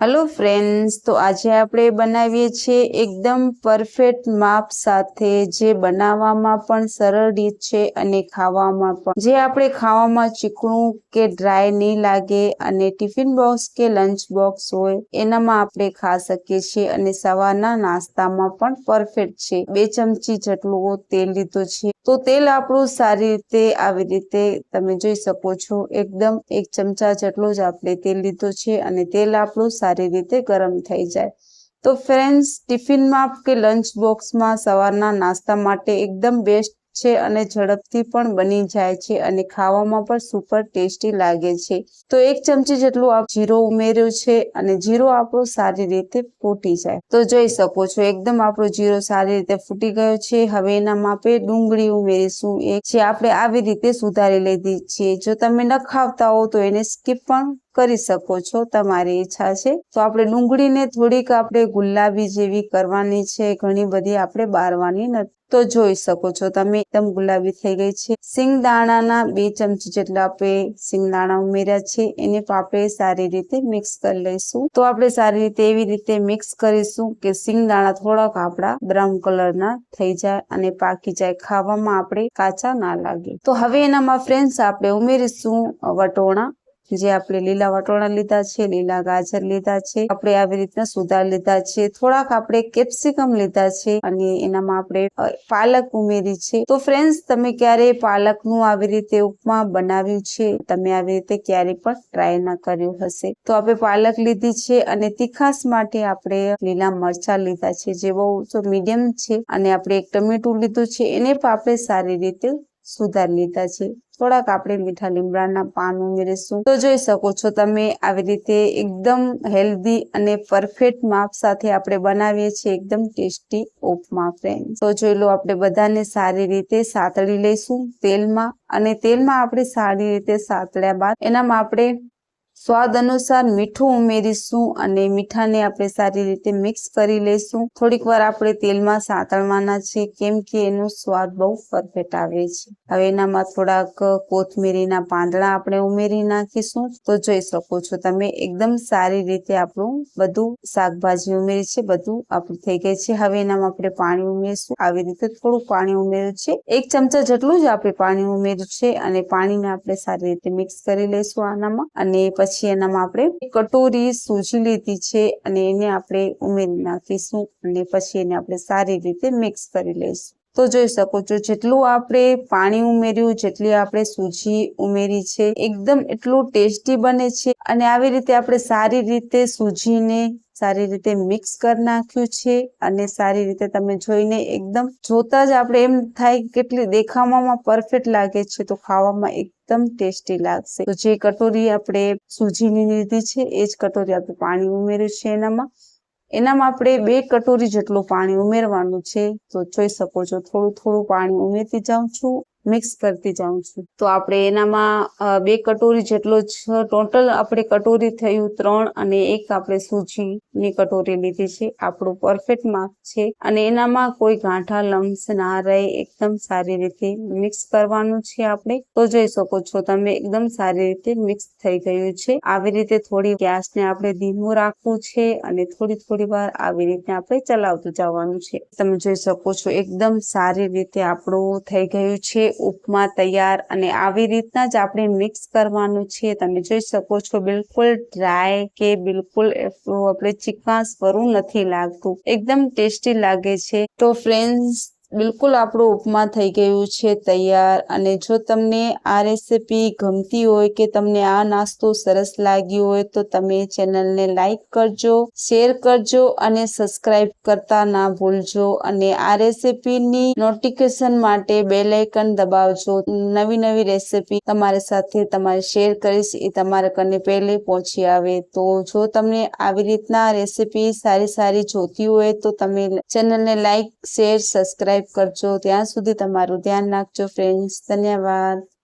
Hello friends તો આજે આપણે બનાવીએ છીએ એકદમ પરફેક્ટ માપ સાથે જે બનાવવામાં પણ સરળ રીત છે અને ખાવામાં પણ. જે આપણે ખાવામાં ચીકણું કે ડ્રાય નહીં લાગે અને ટિફિન બોક્સ કે લંચ બોક્સ હોય, એનામાં આપણે ખા શકીએ છીએ અને સવારના નાસ્તામાં પણ પરફેક્ટ છે. બે ચમચી જેટલું તેલ લીધું છે. તો તેલ આપણું સારી રીતે આવી રીતે તમે જોઈ શકો છો. એકદમ એક ચમચા જેટલું જ આપણે તેલ લીધું છે અને તેલ આપણું સારી રીતે ગરમ થઈ જાય. તો ફ્રેન્ડ્સ ટિફિનમાં કે લંચ બોક્સમાં સવારના નાસ્તા માટે એકદમ બેસ્ટ છે અને ઝડપથી પણ બની જાય છે અને ખાવામાં પણ સુપર ટેસ્ટી લાગે છે. તો એક ચમચી જેટલું આ જીરો ઉમેર્યું છે અને જીરો આપણો સારી રીતે ફૂટી જાય. તો જોઈ શકો છો, એકદમ આપણો જીરો સારી રીતે ફૂટી ગયો છે. હવે એના માપે ડુંગળી ઉમેરીશું. એ જે આપણે આવી રીતે સુધારી લીધી છે. જો તમે ન ખાવતા હો તો એને સ્કીપ પણ કરી શકો છો, તમારી ઈચ્છા છે. તો આપણે ડુંગળીને થોડીક આપણે ગુલાબી જેવી કરવાની છે, ઘણી બધી આપણે બારવાની નથી, તો જોઈ શકો છો તમે, એકદમ ગુલાબી થઈ ગઈ છે. સિંગદાણાના બે ચમચી જેટલા આપણે સિંગદાણા ઉમેર્યા છે, એને આપણે સારી રીતે મિક્સ કરી લઈશું. તો આપણે સારી રીતે એવી રીતે મિક્સ કરીશું કે સિંગદાણા થોડાક આપણા બ્રાઉન કલરના થઈ જાય અને પાકી જાય, ખાવામાં આપણે કાચા ના લાગે. તો હવે એનામાં ફ્રેન્ડ્સ આપણે ઉમેરીશું વટોણા. જે આપણે લીલા વટોણા લીધા છે, લીલા ગાજર લીધા છે, આપણે આવી રીતના સુધાર લીધા છે, થોડાક આપણે કેપ્સિકમ લીધા છે અને એનામાં આપણે પાલક ઉમેરી છે. તો ફ્રેન્ડ્સ તમે ક્યારે પાલકનું આવી રીતે ઉપમા બનાવ્યું છે? તમે આવી રીતે ક્યારે પણ ટ્રાય ના કર્યું હશે. તો આપણે પાલક લીધી છે અને તીખાસ માટે આપણે લીલા મરચા લીધા છે, જે બહુ મીડિયમ છે. અને આપણે એક ટમેટું લીધું છે, એને પણ આપણે સારી રીતે સુધાર લીધા છે. થોડાક આપણે મીઠા લીમડાના પાન ઉમેરીશું. તો જોઈ શકો છો તમે આવી રીતે એકદમ હેલ્ધી અને પરફેક્ટ માપ સાથે આપણે બનાવીએ છીએ. એકદમ ટેસ્ટી ઉપમા ફ્રેન્ડ તો જોઈ લો આપણે બધાને સારી રીતે સાતળી લઈશું તેલમાં. અને તેલમાં આપણે સારી રીતે સાતળ્યા બાદ એનામાં આપણે સ્વાદ અનુસાર મીઠું ઉમેરીશું અને મીઠાને આપણે સારી રીતે મિક્સ કરી લઈશું. થોડીક વાર આપણે તેલમાં સાતળવાના છે કેમ કે એનો સ્વાદ બહુ પરફેક્ટ આવે છે. હવે એનામાં થોડાક કોથમીરીના પાંદડા આપણે ઉમેરી નાખીશું. તો જોઈ શકો છો તમે, એકદમ સારી રીતે આપણું બધું શાકભાજી ઉમેરી છે, બધું આપણું થઈ ગઈ છે. હવે એનામાં આપણે પાણી ઉમેરીશું. આવી રીતે થોડું પાણી ઉમેર્યું છે. એક ચમચા જેટલું જ આપણે પાણી ઉમેર્યું છે અને પાણીને આપણે સારી રીતે મિક્સ કરી લઈશું આનામાં. અને પછી એનામાં આપણે કટોરી સૂજી લીધી છે અને એને આપણે ઉમેરી નાખીશું અને પછી એને આપણે સારી રીતે મિક્સ કરી લઈશું. તો જોઈ શકો છો, જેટલું આપણે પાણી ઉમેર્યું, જેટલી આપણે સૂજી ઉમેરી છે, એકદમ એટલું ટેસ્ટી બને છે અને આવી રીતે આપણે સારી રીતે સૂજીને સારી રીતે મિક્સ કરી નાખ્યું છે અને સારી રીતે તમે જોઈને એકદમ જોતા જ આપણે એમ થાય કેટલી દેખાવામાં પરફેક્ટ લાગે છે તો ખાવામાં એકદમ ટેસ્ટી લાગશે. તો જે કટોરી આપણે સૂજીની લીધી છે, એ જ કટોરી આપણે પાણી ઉમેર્યું છે એનામાં. એનામાં આપણે બે કટોરી જેટલું પાણી ઉમેરવાનું છે. તો જોઈ શકો છો, થોડું થોડું પાણી ઉમેરતી જાઉં છું. મિક્સ કરતી જાઉં છું. તો આપણે એનામાં બે કટોરી જેટલો જ ટોટલ આપણે કટોરી થયું ત્રણ અને એક આપણે સૂજીની કટોરી લીધી છે. આપણું પરફેક્ટ માપ છે. અને એનામાં કોઈ ગાંઠા લમ્સ ના રહે. એકદમ સારી રીતે મિક્સ કરવાનું છે આપણે. તો જોઈ શકો છો તમે એકદમ સારી રીતે મિક્સ થઈ ગયું છે. આવી રીતે થોડી ગેસને આપણે ધીમું રાખવું છે અને થોડી થોડી વાર આવી રીતે આપણે ચલાવતું જવાનું છે. તમે જોઈ શકો છો એકદમ સારી રીતે આપણું થઈ ગયું છે. ઉપમા તૈયાર અને આવી રીતના જ આપણે મિક્સ કરવાનું છે. તમે જોઈ શકો છો, બિલકુલ ડ્રાય કે બિલકુલ આપણે ચીકાશ ભરું નથી લાગતું. એકદમ ટેસ્ટી લાગે છે. તો ફ્રેન્ડ્સ બિલકુલ આપણું ઉપમા થઈ ગયું છે, તૈયાર. અને જો તમને આ રેસીપી ગમતી હોય કે તમને આ નાસ્તો સરસ લાગ્યો હોય, તો તમે ચેનલને લાઈક કરજો શેર કરજો અને સબસ્ક્રાઈબ કરતા ના ભૂલજો. અને આ રેસીપીની નોટિફિકેશન માટે બેલ આઇકન દબાવજો. નવી નવી રેસીપી તમારી સાથે તમારે શેર કરીશ, એ તમારા કને પહેલે પહોંચી આવે. તો જો તમને આવી રીતના રેસીપી સારી સારી જોતી હોય, તો તમે ચેનલને લાઈક શેર સબસ્ક્રાઈબ કરજો. ત્યાં સુધી તમારું ધ્યાન રાખજો ફ્રેન્ડ્સ ધન્યવાદ.